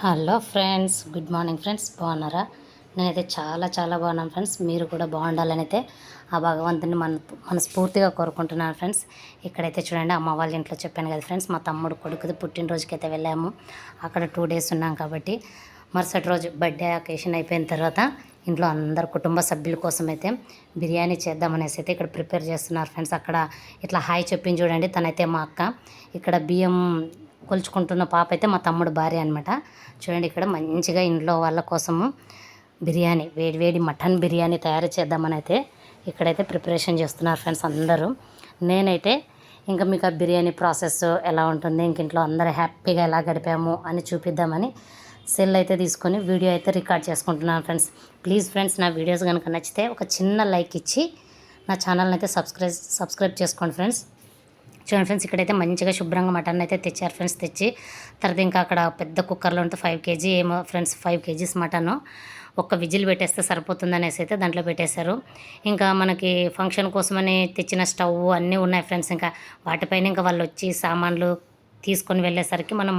Hello friends good morning friends బాగున్నారా? నేనైతే చాలా చాలా బాగున్నాను ఫ్రెండ్స్ మీరు కూడా బాగుండాలని అయితే ఆ భగవంతుని మన మనస్ఫూర్తిగా కోరుకుంటున్నాను ఫ్రెండ్స్. ఇక్కడైతే చూడండి అమ్మ వాళ్ళ ఇంట్లో చెప్పాను కదా ఫ్రెండ్స్ మా తమ్ముడు కొడుకుది పుట్టినరోజుకి అయితే వెళ్ళాము. అక్కడ టూ డేస్ ఉన్నాం కాబట్టి మరుసటి రోజు బర్త్డే అకేషన్ అయిపోయిన తర్వాత ఇంట్లో అందరు కుటుంబ సభ్యుల కోసం అయితే బిర్యానీ చేద్దామనేసి అయితే ఇక్కడ ప్రిపేర్ చేస్తున్నారు ఫ్రెండ్స్. అక్కడ ఇట్లా హాయ్ చెప్పింది చూడండి తనైతే మా అక్క. ఇక్కడ బియ్యం కొలుచుకుంటున్న పాప అయితే మా తమ్ముడు భార్య అనమాట చూడండి ఇక్కడ మంచిగా ఇంట్లో వాళ్ళ కోసము బిర్యానీ వేడి వేడి మటన్ బిర్యానీ తయారు చేద్దామని అయితే ఇక్కడైతే ప్రిపరేషన్ చేస్తున్నారు ఫ్రెండ్స్ అందరూ. నేనైతే ఇంకా మీకు ఆ బిర్యానీ ప్రాసెస్ ఎలా ఉంటుంది ఇంక ఇంట్లో అందరూ హ్యాపీగా ఎలా గడిపాము అని చూపిద్దామని సెల్ అయితే తీసుకొని వీడియో అయితే రికార్డ్ చేసుకుంటున్నాను ఫ్రెండ్స్. ప్లీజ్ ఫ్రెండ్స్ నా వీడియోస్ కనుక నచ్చితే ఒక చిన్న లైక్ ఇచ్చి నా ఛానల్ని అయితే సబ్స్క్రైబ్ సబ్స్క్రైబ్ చేసుకోండి ఫ్రెండ్స్. చూడండి ఫ్రెండ్స్. ఇక్కడైతే మంచిగా శుభ్రంగా మటన్ అయితే తెచ్చారు ఫ్రెండ్స్. తెచ్చి తర్వాత ఇంకా అక్కడ పెద్ద కుక్కర్లో ఉంటే ఫైవ్ కేజీ ఏమో ఫ్రెండ్స్ ఫైవ్ కేజీస్ మటను. ఒక్క విజిల్ పెట్టేస్తే సరిపోతుంది అనేసి అయితే దాంట్లో పెట్టేశారు. ఇంకా మనకి ఫంక్షన్ కోసమని తెచ్చిన స్టవ్ అన్నీ ఉన్నాయి ఫ్రెండ్స్. ఇంకా వాటిపైన ఇంకా వాళ్ళు వచ్చి సామాన్లు తీసుకొని వెళ్ళేసరికి మనం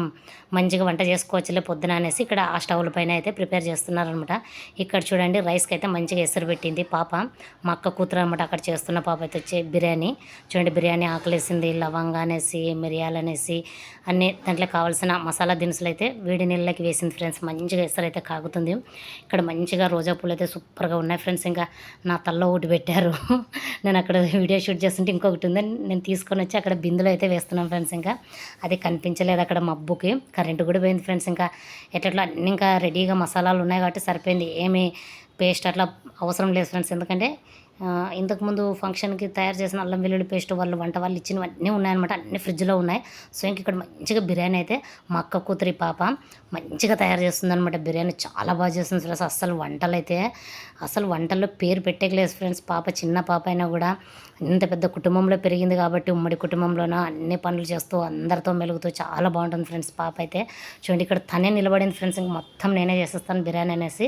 మంచిగా వంట చేసుకోవచ్చులే పొద్దున అనేసి ఇక్కడ ఆ స్టవ్ల పైన అయితే ప్రిపేర్ చేస్తున్నారనమాట ఇక్కడ చూడండి రైస్కి అయితే మంచిగా ఎసరు పెట్టింది పాప. మా అక్క కూతురు అనమాట అక్కడ చేస్తున్న పాప అయితే వచ్చి బిర్యానీ. చూడండి బిర్యానీ ఆకలేసింది లవంగా అనేసి మిరియాలు అనేసి అన్నీ దాంట్లో కావాల్సిన మసాలా దినుసులు అయితే వేడి నీళ్ళకి వేసింది ఫ్రెండ్స్. మంచిగా ఎసరు అయితే కాగుతుంది. ఇక్కడ మంచిగా రోజా పూలు అయితే సూపర్గా ఉన్నాయి ఫ్రెండ్స్. ఇంకా నా తల్లో ఒకటి పెట్టారు. నేను అక్కడ వీడియో షూట్ చేస్తుంటే ఇంకొకటి ఉంది నేను తీసుకొని వచ్చి అక్కడ బిందులో అయితే వేస్తున్నాను ఫ్రెండ్స్. ఇంకా అది కనిపించలేదు అక్కడ మబ్బుకి. కరెంటు కూడా పోయింది ఫ్రెండ్స్ ఇంకా. ఎట్లా ఇంకా రెడీగా మసాలాలు ఉన్నాయి కాబట్టి సరిపోయింది. ఏమి పేస్ట్ అట్లా అవసరం లేదు ఫ్రెండ్స్. ఎందుకంటే ఇంతకుముందు ఫంక్షన్కి తయారు చేసిన అల్లం వెల్లుల్లి పేస్ట్ వాళ్ళు వంట వాళ్ళు ఇచ్చినవన్నీ ఉన్నాయన్నమాట. అన్ని ఫ్రిడ్జ్లో ఉన్నాయి. సో ఇంక ఇక్కడ మంచిగా బిర్యానీ అయితే మా అక్క కూతురి పాప మంచిగా తయారు చేస్తుందన్నమాట బిర్యానీ. చాలా బాగా చేస్తుంది ఫ్రెండ్స్. అసలు వంటలు అయితే అసలు వంటల్లో పేరు పెట్టేకలేదు ఫ్రెండ్స్. పాప చిన్న పాప అయినా కూడా ఇంత పెద్ద కుటుంబంలో పెరిగింది కాబట్టి ఉమ్మడి కుటుంబంలోన అన్ని పనులు చేస్తూ అందరితో మెలుగుతూ చాలా బాగుంటుంది ఫ్రెండ్స్ పాప అయితే. చూడండి ఇక్కడ తనే నిలబడింది ఫ్రెండ్స్. ఇంక మొత్తం నేనే చేసేస్తాను బిర్యానీ అనేసి.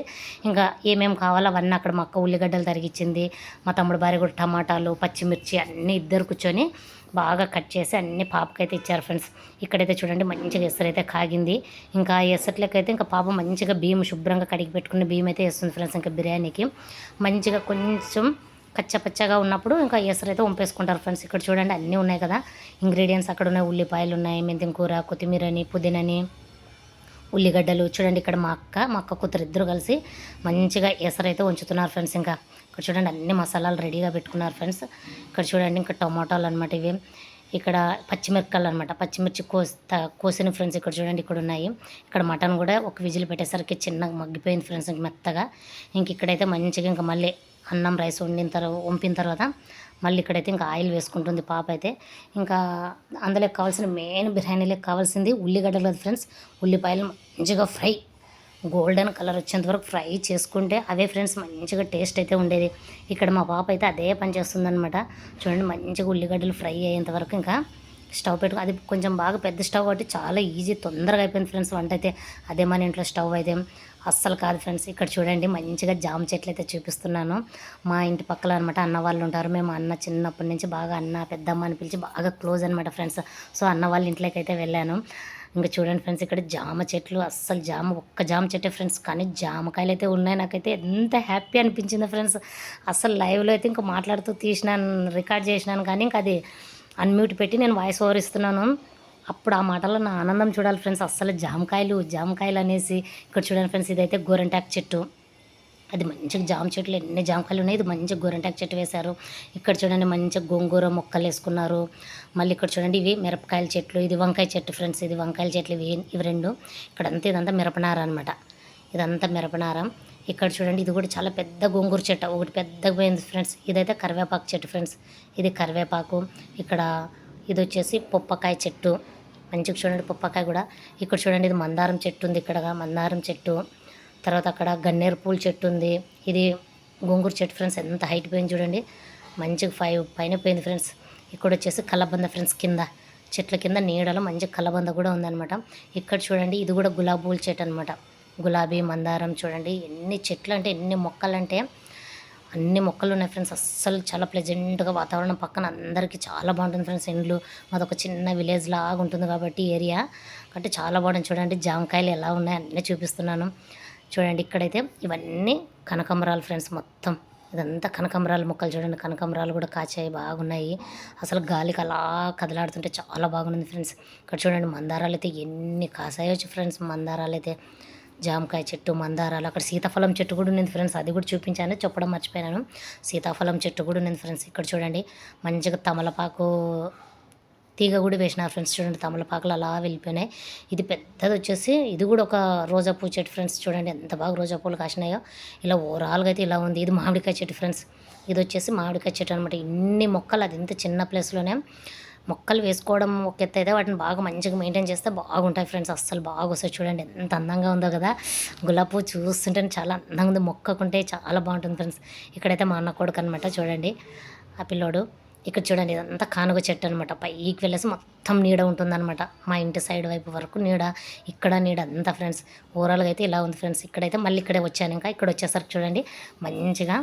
ఇంకా ఏమేమి కావాలో అవన్నీ అక్కడ మా అక్క ఉల్లిగడ్డలు తరిగిచ్చింది. మా తమ్ముడు భార్య కూడా టమాటాలు పచ్చిమిర్చి అన్నీ ఇద్దరు కూర్చొని బాగా కట్ చేసి అన్ని పాపకైతే ఇచ్చారు ఫ్రెండ్స్. ఇక్కడైతే చూడండి మంచిగా ఎసరు అయితే కాగింది. ఇంకా ఎసట్లకైతే ఇంకా పాప మంచిగా బియ్యం శుభ్రంగా కడిగి పెట్టుకున్న బియ్యం అయితే వేస్తుంది ఫ్రెండ్స్ ఇంకా బిర్యానీకి. మంచిగా కొంచెం కచ్చపచ్చగా ఉన్నప్పుడు ఇంకా ఎసరు అయితే వంపేసుకుంటారు ఫ్రెండ్స్. ఇక్కడ చూడండి అన్నీ ఉన్నాయి కదా. ఇంగ్రీడియంట్స్ అక్కడ ఉన్నాయి ఉల్లిపాయలు ఉన్నాయి మెంతికూర కొత్తిమీరని పుదీనని ఉల్లిగడ్డలు చూడండి ఇక్కడ మా అక్క మా అక్క కూతురు ఇద్దరు కలిసి మంచిగా ఎసరైతే ఉంచుతున్నారు ఫ్రెండ్స్ ఇంకా. ఇక్కడ చూడండి అన్ని మసాలాలు రెడీగా పెట్టుకున్నారు ఫ్రెండ్స్. ఇక్కడ చూడండి ఇంకా టమాటాలు అనమాట ఇవి. ఇక్కడ పచ్చిమిరపకాయలు అనమాట పచ్చిమిర్చి కోసి కోసిన ఫ్రెండ్స్ ఇక్కడ చూడండి ఇక్కడ ఉన్నాయి. ఇక్కడ మటన్ కూడా ఒక విజిల్ పెట్టేసరికి చిన్నగా మగ్గిపోయింది ఫ్రెండ్స్ ఇంక మెత్తగా. ఇంక ఇక్కడైతే మంచిగా ఇంకా మళ్ళీ అన్నం రైస్ వండిన తర్వాత వంపిన తర్వాత మళ్ళీ ఇక్కడైతే ఇంకా ఆయిల్ వేసుకుంటుంది పాప అయితే. ఇంకా అందులో కావాల్సిన మెయిన్ బిర్యానీలోకి కావాల్సింది ఉల్లిగడ్డలు ఫ్రెండ్స్. ఉల్లిపాయలు మంచిగా ఫ్రై గోల్డెన్ కలర్ వచ్చేంత వరకు ఫ్రై చేసుకుంటే అవే ఫ్రెండ్స్ మంచిగా టేస్ట్ అయితే ఉండేది. ఇక్కడ మా పాప అయితే అదే పని చేస్తుందనమాట చూడండి మంచిగా ఉల్లిగడ్డలు ఫ్రై అయ్యేంత వరకు ఇంకా స్టవ్ పెట్టుకు అది కొంచెం బాగా పెద్ద స్టవ్ కాబట్టి చాలా ఈజీ తొందరగా అయిపోయింది ఫ్రెండ్స్ వంట అయితే. అదే మన ఇంట్లో స్టవ్ అయితే. అస్సలు కాదు ఫ్రెండ్స్. ఇక్కడ చూడండి మంచిగా జామ చెట్లు అయితే చూపిస్తున్నాను. మా ఇంటి పక్కల అనమాట అన్న వాళ్ళు ఉంటారు. మేము అన్న చిన్నప్పటి నుంచి బాగా అన్న పెద్దమ్మ అని పిలిచి బాగా క్లోజ్ అనమాట ఫ్రెండ్స్. సో అన్న వాళ్ళ ఇంట్లోకి అయితే వెళ్ళాను. ఇంకా చూడండి ఫ్రెండ్స్ ఇక్కడ జామ చెట్లు అస్సలు జామ ఒక్క జామ చెట్టే ఫ్రెండ్స్. కానీ జామకాయలు అయితే ఉన్నాయి. నాకైతే ఎంత హ్యాపీ అనిపించింది ఫ్రెండ్స్. అస్సలు లైవ్లో అయితే ఇంకా మాట్లాడుతూ తీసినాను రికార్డ్ చేసినాను. కానీ ఇంకా అది అన్మ్యూట్ పెట్టి నేను వాయిస్ ఓవర్ ఇస్తున్నాను. అప్పుడు ఆ మాటలో నా ఆనందం చూడాలి ఫ్రెండ్స్. అస్సలు జామకాయలు జామకాయలు అనేసి ఇక్కడ చూడండి ఫ్రెండ్స్ ఇదైతే గోరంటాక్ చెట్టు. అది మంచిగా జామ చెట్లు ఎన్ని జామకాయలు ఉన్నాయి. ఇది మంచిగా గోరంటాకు చెట్టు వేశారు. ఇక్కడ చూడండి మంచిగా గోంగూర మొక్కలు వేసుకున్నారు. మళ్ళీ ఇక్కడ చూడండి ఇవి మిరపకాయల చెట్లు ఇది వంకాయ చెట్టు ఫ్రెండ్స్. ఇది వంకాయల చెట్లు ఇవి ఇవి రెండు. ఇక్కడ అంతా ఇదంతా మిరపనార అనమాట ఇదంతా మిరపనార. ఇక్కడ చూడండి ఇది కూడా చాలా పెద్ద గోంగూర చెట్టు. ఒకటి పెద్దగా పోయింది ఫ్రెండ్స్. ఇదైతే కరివేపాకు చెట్టు ఫ్రెండ్స్. ఇది కరివేపాకు. ఇక్కడ ఇది వచ్చేసి పొప్పకాయ చెట్టు. మంచిగా చూడండి పప్పకాయ కూడా. ఇక్కడ చూడండి ఇది మందారం చెట్టు ఉంది ఇక్కడ. మందారం చెట్టు. తర్వాత అక్కడ గన్నేరు పూల చెట్టు ఉంది. ఇది గోంగూర చెట్టు ఫ్రెండ్స్. ఎంత హైట్ పోయింది చూడండి. మంచిగా ఫైవ్ పైన పోయింది ఫ్రెండ్స్. ఇక్కడ వచ్చేసి కలబంద ఫ్రెండ్స్ కింద. చెట్ల కింద నీడలో మంచి కలబంద కూడా ఉందన్నమాట. ఇక్కడ చూడండి ఇది కూడా గులాబీ పూల చెట్టు అనమాట గులాబీ మందారం చూడండి. ఎన్ని చెట్లు అంటే ఎన్ని మొక్కలు అంటే అన్ని మొక్కలు ఉన్నాయి ఫ్రెండ్స్. అస్సలు చాలా ప్లెజెంట్గా వాతావరణం పక్కన అందరికీ చాలా బాగుంటుంది ఫ్రెండ్స్. ఇండ్లు మాది ఒక చిన్న విలేజ్ లాగా ఉంటుంది కాబట్టి ఏరియా కాబట్టి చాలా బాగుంటుంది. చూడండి జామకాయలు ఎలా ఉన్నాయి అన్నీ చూపిస్తున్నాను. చూడండి ఇక్కడైతే ఇవన్నీ కనకమరాలు ఫ్రెండ్స్ మొత్తం. ఇదంతా కనకంబరాల మొక్కలు చూడండి. కనకంబరాలు కూడా కాచాయి బాగున్నాయి. అసలు గాలికి అలా కదలాడుతుంటే చాలా బాగుంది ఫ్రెండ్స్. ఇక్కడ చూడండి మందారాలు అయితే ఎన్ని కాసాయొచ్చు ఫ్రెండ్స్ మందారాలు అయితే. జామకాయ చెట్టు మందారాలు అక్కడ సీతాఫలం చెట్టు కూడా ఉంది ఫ్రెండ్స్ అది కూడా చూపించాను చెప్పడం మర్చిపోయాను సీతాఫలం చెట్టు కూడా ఉంది ఫ్రెండ్స్ ఇక్కడ చూడండి మంచిగా తమలపాకు తీగ కూడా వేసినారు ఫ్రెండ్స్ చూడండి తమలపాకులు అలా వెళ్ళిపోయినాయి. ఇది పెద్దది వచ్చేసి ఇది కూడా ఒక రోజా పూ చెట్టు ఫ్రెండ్స్ చూడండి ఎంత బాగా రోజా పూలు కాసినాయో. ఇలా ఓవరాల్గా అయితే ఇలా ఉంది. ఇది మామిడికాయ చెట్టు ఫ్రెండ్స్ ఇది వచ్చేసి మామిడికాయ చెట్టు అనమాట ఇన్ని మొక్కలు అది ఇంత చిన్న ప్లేస్లోనే మొక్కలు వేసుకోవడం ఒక ఎత్తు అయితే వాటిని బాగా మంచిగా మెయింటైన్ చేస్తే బాగుంటాయి ఫ్రెండ్స్ అస్సలు బాగా వస్తాయి చూడండి. ఎంత అందంగా ఉందో కదా. గులాబీ పువ్వు చూస్తుంటే చాలా అందంగా ఉంది. మొక్కకుంటే చాలా బాగుంటుంది ఫ్రెండ్స్ ఇక్కడైతే మా అన్న కొడుకు అనమాట చూడండి. ఆ పిల్లోడు. ఇక్కడ చూడండి ఇదంతా కానుగ చెట్టు అనమాట పైకి వెళ్ళేసి మొత్తం నీడ ఉంటుందన్నమాట. మా ఇంటి సైడ్ వైపు వరకు నీడ ఇక్కడ నీడ అంతా ఫ్రెండ్స్ ఓవరాల్గా అయితే ఇలా ఉంది ఫ్రెండ్స్ ఇక్కడైతే మళ్ళీ ఇక్కడే వచ్చాను ఇంకా. ఇక్కడ వచ్చేసరికి చూడండి. మంచిగా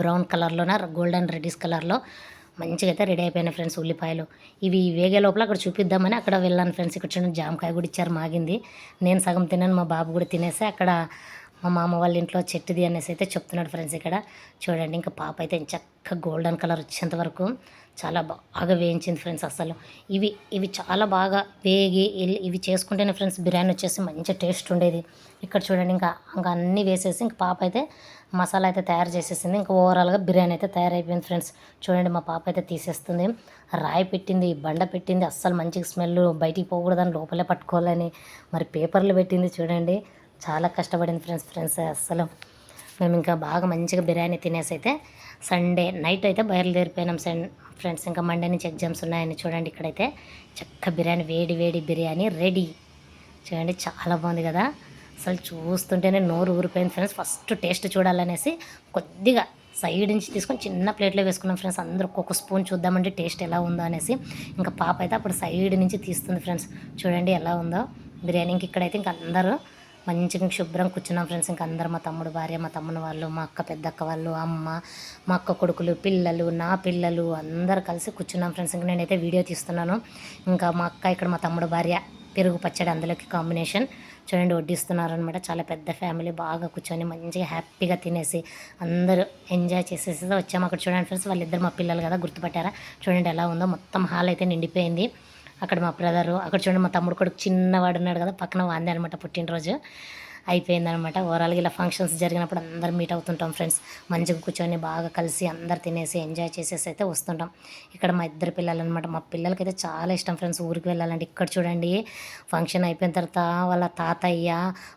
బ్రౌన్ కలర్లోన గోల్డెన్ రెడ్డిస్ కలర్లో మంచిగా అయితే రెడీ అయిపోయినాయి ఫ్రెండ్స్ ఉల్లిపాయలు. ఇవి వేగే లోపల అక్కడ చూపిద్దామని అక్కడ వెళ్ళాను ఫ్రెండ్స్ ఇక్కడ చూడండి జామకాయ కూడా ఇచ్చారు మాగింది. నేను సగం తిన్నాను మా బాబు కూడా తినేసి అక్కడ మా మామ వాళ్ళ ఇంట్లో చెట్టుది అనేసి అయితే చెప్తున్నాడు ఫ్రెండ్స్ ఇక్కడ. చూడండి ఇంకా పాప అయితే చక్కగా గోల్డెన్ కలర్ వచ్చేంత వరకు. చాలా బాగా వేయించింది ఫ్రెండ్స్ అసలు ఇవి ఇవి చాలా బాగా వేగి ఇవి చేసుకుంటేనే ఫ్రెండ్స్ బిర్యానీ వచ్చేసి మంచి టేస్ట్ ఉండేది. ఇక్కడ చూడండి ఇంకా ఇంకా అన్నీ వేసేసి ఇంకా పాప అయితే మసాలా అయితే తయారు చేసేసింది. ఇంకా ఓవరాల్గా బిర్యానీ అయితే తయారైపోయింది ఫ్రెండ్స్. చూడండి మా పాప అయితే తీసేస్తుంది. రాయి పెట్టింది బండ పెట్టింది. అస్సలు మంచిగా స్మెల్ బయటికి పోకూడదని లోపలే పట్టుకోవాలని మరి పేపర్లు పెట్టింది చూడండి. చాలా కష్టపడింది ఫ్రెండ్స్ ఫ్రెండ్స్ అస్సలు. మేము ఇంకా బాగా మంచిగా బిర్యానీ తినేసి అయితే సండే నైట్ అయితే బయలుదేరిపోయినాం సన్ ఫ్రెండ్స్. ఇంకా మండే నుంచి ఎగ్జామ్స్ ఉన్నాయని చూడండి ఇక్కడైతే. చక్క బిర్యానీ వేడి వేడి బిర్యానీ రెడీ. చూడండి చాలా బాగుంది కదా. అసలు చూస్తుంటేనే నోరు ఊరిపోయింది ఫ్రెండ్స్. ఫస్ట్ టేస్ట్ చూడాలనేసి కొద్దిగా సైడ్ నుంచి తీసుకొని చిన్న ప్లేట్లో వేసుకున్నాం ఫ్రెండ్స్. అందరూ ఒక్కొక్క స్పూన్ చూద్దామంటే టేస్ట్ ఎలా ఉందో అనేసి. ఇంకా పాప అయితే అప్పుడు సైడ్ నుంచి తీస్తుంది ఫ్రెండ్స్. చూడండి ఎలా ఉందో. బిర్యానీ ఇంక ఇక్కడైతే ఇంక అందరూ మంచిగా శుభ్రం కూర్చున్నాం ఫ్రెండ్స్. ఇంకా అందరు మా తమ్ముడు భార్య మా తమ్ముని వాళ్ళు మా అక్క పెద్దక్క వాళ్ళు అమ్మ మా అక్క కొడుకులు పిల్లలు నా పిల్లలు అందరు కలిసి కూర్చున్నాం ఫ్రెండ్స్. ఇంకా నేనైతే వీడియో తీస్తున్నాను. ఇంకా మా అక్క ఇక్కడ మా తమ్ముడు భార్య పెరుగు పచ్చడి అందులోకి కాంబినేషన్ చూడండి వడ్డిస్తున్నారనమాట. చాలా పెద్ద ఫ్యామిలీ బాగా కూర్చొని మంచిగా హ్యాపీగా తినేసి అందరూ ఎంజాయ్ చేసేసి వచ్చాము అక్కడ చూడండి ఫ్రెండ్స్ వాళ్ళిద్దరు మా పిల్లలు కదా గుర్తుపట్టారా? చూడండి ఎలా ఉందో. మొత్తం హాల్ అయితే నిండిపోయింది. అక్కడ మా బ్రదరు అక్కడ చూడండి మా తమ్ముడు కొడుకు చిన్నవాడు ఉన్నాడు కదా పక్కన వాంది అనమాట పుట్టినరోజు. అయిపోయిందనమాట ఓవరాల్గా ఇలా ఫంక్షన్స్ జరిగినప్పుడు అందరు మీట్ అవుతుంటాం ఫ్రెండ్స్. మంచిగా కూర్చొని బాగా కలిసి అందరు తినేసి ఎంజాయ్ చేసేసి అయితే వస్తుంటాం. ఇక్కడ మా ఇద్దరు పిల్లలు అనమాట మా పిల్లలకైతే చాలా ఇష్టం ఫ్రెండ్స్ ఊరికి వెళ్ళాలంటే. ఇక్కడ చూడండి ఫంక్షన్ అయిపోయిన తర్వాత వాళ్ళ తాతయ్య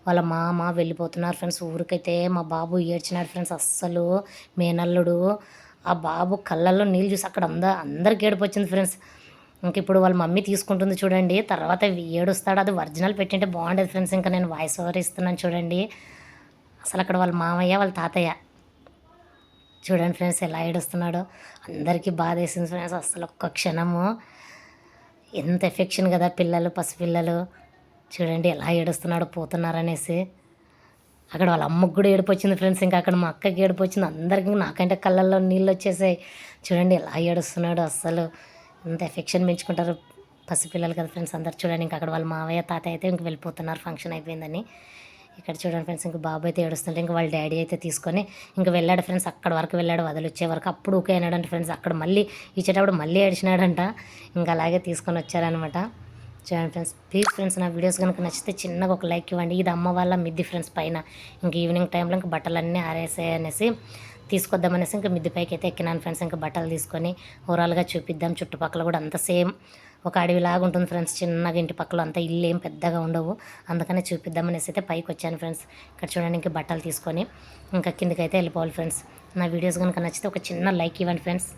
వాళ్ళ మామ వెళ్ళిపోతున్నారు ఫ్రెండ్స్. ఊరికైతే మా బాబు ఏడ్చినాడు ఫ్రెండ్స్ అస్సలు. మేనల్లుడు ఆ బాబు కళ్ళల్లో నీళ్ళు చూసి అక్కడ అంద అందరికి ఏడిపోచ్చింది ఫ్రెండ్స్. ఇంక ఇప్పుడు వాళ్ళ మమ్మీ తీసుకుంటుంది చూడండి తర్వాత ఏడుస్తాడు అది ఒరిజినల్ పెట్టింటే బాగుండేది ఫ్రెండ్స్. ఇంకా నేను వాయిస్ ఓవర్ ఇస్తున్నాను చూడండి. అసలు అక్కడ వాళ్ళ మామయ్య వాళ్ళ తాతయ్య. చూడండి ఫ్రెండ్స్ ఎలా ఏడుస్తున్నాడో. అందరికీ బాధ వేసింది ఫ్రెండ్స్ అసలు ఒక్క క్షణము. ఎంత ఎఫెక్షన్ కదా పిల్లలు పసిపిల్లలు. చూడండి ఎలా ఏడుస్తున్నాడో పోతున్నారు అనేసి అక్కడ వాళ్ళ అమ్మకు కూడా ఏడుపు వచ్చింది ఫ్రెండ్స్. ఇంకా అక్కడ మా అక్కకి ఏడుపు వచ్చింది అందరికీ నాకంటే కళ్ళల్లో నీళ్ళు వచ్చేసాయి. చూడండి ఎలా ఏడుస్తున్నాడు అస్సలు అంత ఎఫెక్షన్ పెంచుకుంటారు పసిపిల్లలు కదా ఫ్రెండ్స్ అందరు చూడండి ఇంకా అక్కడ వాళ్ళ మావయ్య తాతయ్య అయితే ఇంక వెళ్ళిపోతున్నారు ఫంక్షన్ అయిపోయిందని. ఇక్కడ చూడండి ఫ్రెండ్స్ ఇంకా బాబు అయితే ఏడుస్తుంటే ఇంకా వాళ్ళ డాడీ అయితే తీసుకొని ఇంక వెళ్ళాడు ఫ్రెండ్స్ అక్కడ వరకు వెళ్ళాడు వదిలిచ్చే వరకు అప్పుడు ఊకే అయినాడంట ఫ్రెండ్స్ అక్కడ మళ్ళీ ఇచ్చేటప్పుడు మళ్ళీ ఏడిచినాడంట ఇంకా అలాగే తీసుకొని వచ్చారనమాట చూడండి ఫ్రెండ్స్ ప్లీజ్ ఫ్రెండ్స్ నా వీడియోస్ కనుక నచ్చితే చిన్నగా ఒక లైక్ ఇవ్వండి. ఇది అమ్మ వాళ్ళ మిద్ది ఫ్రెండ్స్ పైన. ఇంక ఈవినింగ్ టైంలో ఇంకా బట్టలన్నీ ఆరేసాయి అనేసి తీసుకొద్దామనేసి ఇంకా మిద్దె పైకి అయితే ఎక్కినాను ఫ్రెండ్స్. ఇంకా బట్టలు తీసుకొని ఓవరాల్గా చూపిద్దాం. చుట్టుపక్కల కూడా అంత సేమ్ ఒక అడవిలాగా ఉంటుంది ఫ్రెండ్స్. చిన్నగా ఇంటి పక్కల అంతా ఇల్లు ఏం పెద్దగా ఉండవు. అందుకనే చూపిద్దామనేసి అయితే పైకి వచ్చాను ఫ్రెండ్స్. ఇక్కడ చూడండి ఇంకా బట్టలు తీసుకొని ఇంకా కిందకైతే వెళ్ళిపోవాలి ఫ్రెండ్స్. నా వీడియోస్ కనుక నచ్చితే ఒక చిన్న లైక్ ఇవ్వండి ఫ్రెండ్స్.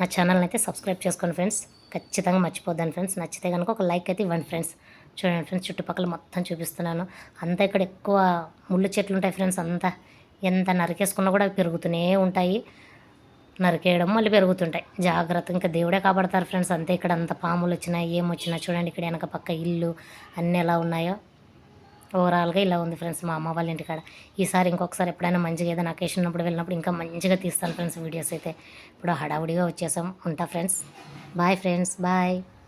నా ఛానల్ని అయితే సబ్స్క్రైబ్ చేసుకోండి ఫ్రెండ్స్. ఖచ్చితంగా మర్చిపోద్దాను ఫ్రెండ్స్. నచ్చితే కనుక ఒక లైక్ అయితే ఇవ్వండి ఫ్రెండ్స్. చూడండి ఫ్రెండ్స్ చుట్టుపక్కల మొత్తం చూపిస్తున్నాను. అంతా ఇక్కడ ఎక్కువ ముళ్ళు చెట్లు ఉంటాయి ఫ్రెండ్స్. అంతా ఎంత నరికేసుకున్నా కూడా అవి పెరుగుతూనే ఉంటాయి. నరికేయడం మళ్ళీ పెరుగుతుంటాయి. జాగ్రత్త ఇంకా దేవుడే కాపాడతారు ఫ్రెండ్స్. అంతే ఇక్కడ అంత పాములు వచ్చినాయి ఏమొచ్చినా చూడండి ఇక్కడ వెనక పక్క ఇల్లు అన్నీ ఎలా ఉన్నాయో. ఓవరాల్గా ఇలా ఉంది ఫ్రెండ్స్ మా అమ్మ వాళ్ళ ఇంటికాడ ఈసారి ఇంకొకసారి ఎప్పుడైనా మంచిగా ఏదైనా అకేషన్ ఉన్నప్పుడు వెళ్ళినప్పుడు ఇంకా మంచిగా తీస్తాను ఫ్రెండ్స్ వీడియోస్ అయితే. ఇప్పుడు హడావుడిగా వచ్చేసాం. ఉంటా ఫ్రెండ్స్. Bye friends. బాయ్.